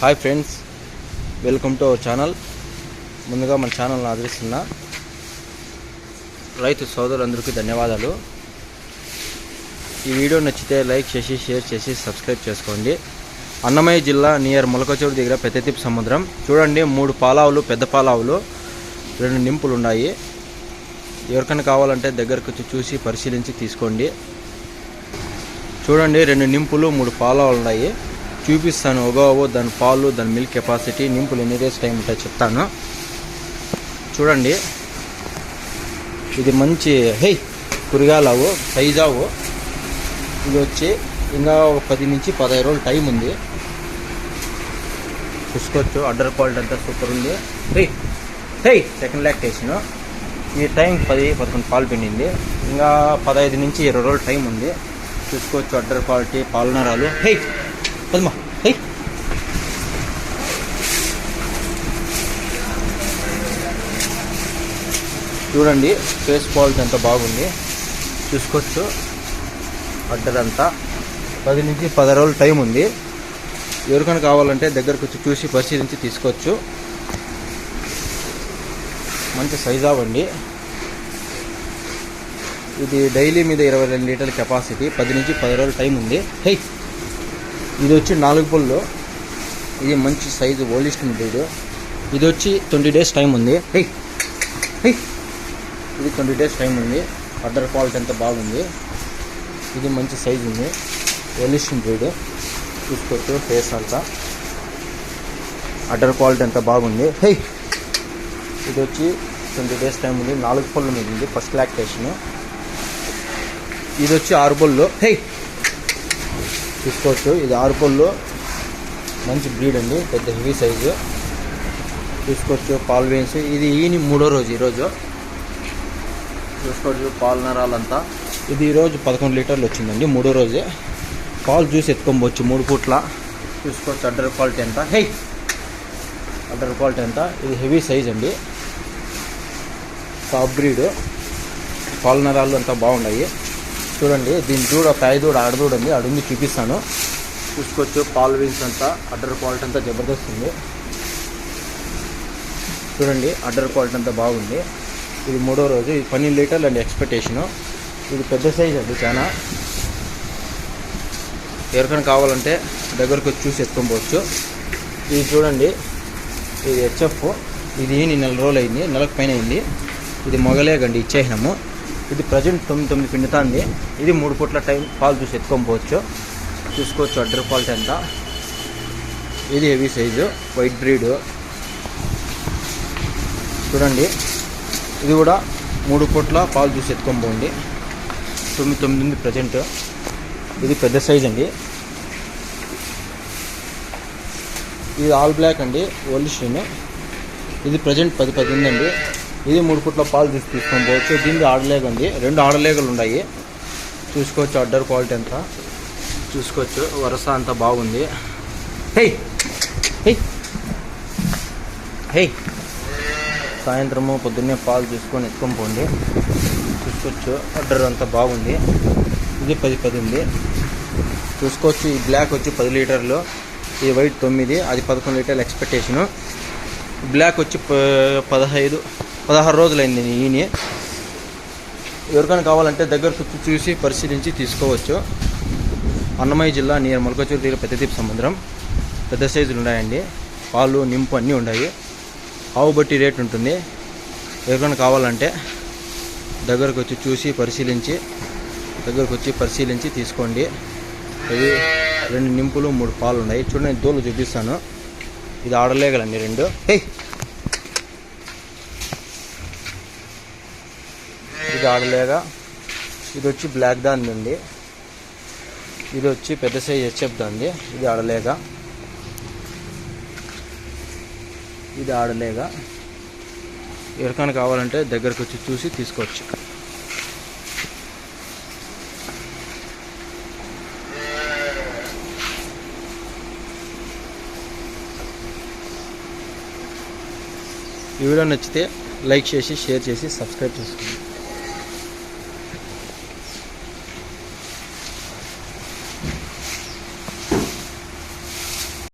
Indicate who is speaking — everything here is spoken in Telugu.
Speaker 1: Hi friends welcome to our channel ముందుగా మన ఛానల్ని ఆదరిస్తున్న రైతు సోదరులందరికీ ధన్యవాదాలు. ఈ వీడియో నచ్చితే లైక్ చేసి షేర్ చేసి సబ్స్క్రైబ్ చేసుకోండి. అన్నమయ్య జిల్లా నియర్ ములకచూరు దగ్గర పెద్దతిప్పు సముద్రం. చూడండి మూడు పాలావులు పెద్ద పాలావులు రెండు నింపులు ఉన్నాయి. ఎవరికైనా కావాలంటే దగ్గరకు వచ్చి చూసి పరిశీలించి తీసుకోండి. చూడండి రెండు నింపులు మూడు పాలావులు ఉన్నాయి. చూపిస్తాను. ఒగోవో దాని పాలు దాని మిల్క్ కెపాసిటీ నింపులు ఎన్ని డేస్ టైం ఉంటాయి చెప్తాను. చూడండి. ఇది మంచి హే కురిగాలావు సైజావు ఇది వచ్చి ఇంకా ఒక పది నుంచి పదహైదు రోజులు టైం ఉంది. చూసుకోవచ్చు. అడ్డర్ క్వాలిటీ అంతా సూపర్ ఉంది. హే హే సెకండ్ లాక్టేషన్ ఈ టైం పది పదకొండు పాలు పిండింది. ఇంకా పదహైదు నుంచి ఇరవై రోజులు టైం ఉంది. చూసుకోవచ్చు అడ్డర్ క్వాలిటీ పాలనరాలు హే Palma. హే చూడండి ఫేస్ క్వాలిటీ ఎంత బాగుంది. చూసుకోవచ్చు. అడ్డదంతా. పది నుంచి పది రోజులు టైం ఉంది. ఎవరికైనా కావాలంటే దగ్గరకు వచ్చి చూసి పరిశీలించి తీసుకోవచ్చు. మంచి సైజ్ అవ్వండి ఇది డైలీ మీద ఇరవై రెండు లీటర్ల కెపాసిటీ పది నుంచి పది రోజులు టైం ఉంది. హే ఇది వచ్చి నాలుగు పళ్ళు. ఇది మంచి సైజు ఓల్డెస్ట్ బ్రీడ్ ఇది. వచ్చి ట్వంటీ డేస్ టైం ఉంది. ఇది ట్వంటీ డేస్ టైం ఉంది. అడ్డర్ క్వాలిటీ అంతా బాగుంది. ఇది మంచి సైజు ఉంది. ఓల్డెస్ట్ బ్రీడ్ చూసుకోవచ్చు ఫేస్ అంతా. అడ్డర్ క్వాలిటీ అంతా బాగుంది. హే! ఇది వచ్చి ట్వంటీ డేస్ టైం ఉంది. నాలుగు పళ్ళు మీద ఉంది. ఫస్ట్ లాక్టేషన్ ఇది వచ్చి ఆరు పళ్ళు. హే! చూసుకోవచ్చు ఇది ఆరు పళ్ళు. మంచి బ్రీడ్ అండి. పెద్ద హెవీ సైజు చూసుకోవచ్చు పాలు వేన్స్ ఇది ఈని మూడో రోజు ఈరోజు చూసుకోవచ్చు పాలు నరాలంతా. ఇది ఈరోజు పదకొండు లీటర్లు వచ్చిందండి మూడో రోజే. పాలు జ్యూస్ ఎత్తుకోవచ్చు మూడు పూట్ల. చూసుకోవచ్చు అడ్డర్ క్వాలిటీ ఎంత హే! అడ్డర్ క్వాలిటీ ఎంత ఇది హెవీ సైజ్ అండి. టాప్ బ్రీడ్ పాలు నరాలు అంతా బాగున్నాయి. చూడండి దీని దూడ ప్యాయ్ దూడ ఆడదూడ ఉంది అడుంది చూపిస్తాను. చూసుకోవచ్చు పాల్ వీన్స్ అంతా అడ్డర్ క్వాలిటీ అంతా జబర్దస్త్ ఉంది. చూడండి అడ్డర్ క్వాలిటీ అంతా బాగుంది. ఇది మూడో రోజు ఇది పన్నెండు లీటర్లు అండి ఎక్స్పెక్టేషను. ఇది పెద్ద సైజ్ అండి చాలా ఎవరికైనా కావాలంటే దగ్గరకు వచ్చి చూసి ఎత్తుకోవచ్చు ఇది చూడండి ఇది హెచ్ఎఫ్. ఇది నెల రోజులు అయింది నెలకు పైన అయింది. ఇది మొగలేగండి ఇచ్చేసినాము ఇది ప్రజెంట్ తొమ్మిది తొమ్మిది పిండుతుంది. ఇది మూడు పూట్ల టైం పాలు చూసి ఎత్తుకొనిపోవచ్చు చూసుకోవచ్చు అడ్డర్ క్వాలిటీ ఎంత. ఇది హెవీ సైజు వైట్ బ్రీడ్. చూడండి. ఇది కూడా మూడు పూట్ల పాలు చూసి ఎత్తుకోపోండి తొమ్మిది తొమ్మిది ఉంది ప్రజెంట్. ఇది పెద్ద సైజ్ అండి. ఇది ఆల్ బ్లాక్ అండి ఓల్డ్ స్ట్రీన్ ఇది ప్రజెంట్ పది పది ఉందండి. ఇది మూడు ఫుట్ల పాలు తీసి తీసుకొని పోవచ్చు. దీనికి ఆడలేగ ఉంది. రెండు ఆడలేగలు ఉన్నాయి. చూసుకోవచ్చు అడ్డర్ క్వాలిటీ అంతా చూసుకోవచ్చు. వరస అంతా బాగుంది. హే హే సాయంత్రము పొద్దున్నే పాలు తీసుకొని ఎత్తుకొని పోండి. చూసుకోవచ్చు. అడ్డర్ అంతా బాగుంది. ఇది పది పది ఉంది. చూసుకోవచ్చు. ఈ బ్లాక్ వచ్చి పది లీటర్లు. ఈ వైట్ తొమ్మిది. అది పదకొండు లీటర్ల ఎక్స్పెక్టేషను. బ్లాక్ వచ్చి ప- పదహైదు. పదహారు రోజులైంది ఈయన. ఎవరికైనా కావాలంటే దగ్గరకు వచ్చి చూసి పరిశీలించి తీసుకోవచ్చు. అన్నమయ్య జిల్లా నియర్ మొలకచూరు దగ్గర పెద్దదీప్ సముద్రం. పెద్ద సైజులు ఉన్నాయండి. పాలు నింపు అన్నీ ఉన్నాయి. ఆవు బట్టి రేట్ ఉంటుంది. ఎవరికైనా కావాలంటే దగ్గరకు వచ్చి చూసి పరిశీలించి దగ్గరకు వచ్చి పరిశీలించి తీసుకోండి. ఇవి రెండు నింపులు మూడు పాలు ఉన్నాయి. చూడండి దూలు చూపిస్తాను. ఇది ఆడలేగలండి రెండు. హే! ఇది ఇది వచ్చి బ్లాక్ దాని అండి. ఇది వచ్చి పెద్ద సైజ్ హెచ్ఎఫ్ దాంది ఇది ఆడలేగ ఇది ఆడలేగ ఎవరికైనా కావాలంటే దగ్గరకు వచ్చి చూసి తీసుకోవచ్చు. ఈ వీడియో నచ్చితే లైక్ చేసి షేర్ చేసి సబ్స్క్రైబ్ చేసుకోండి.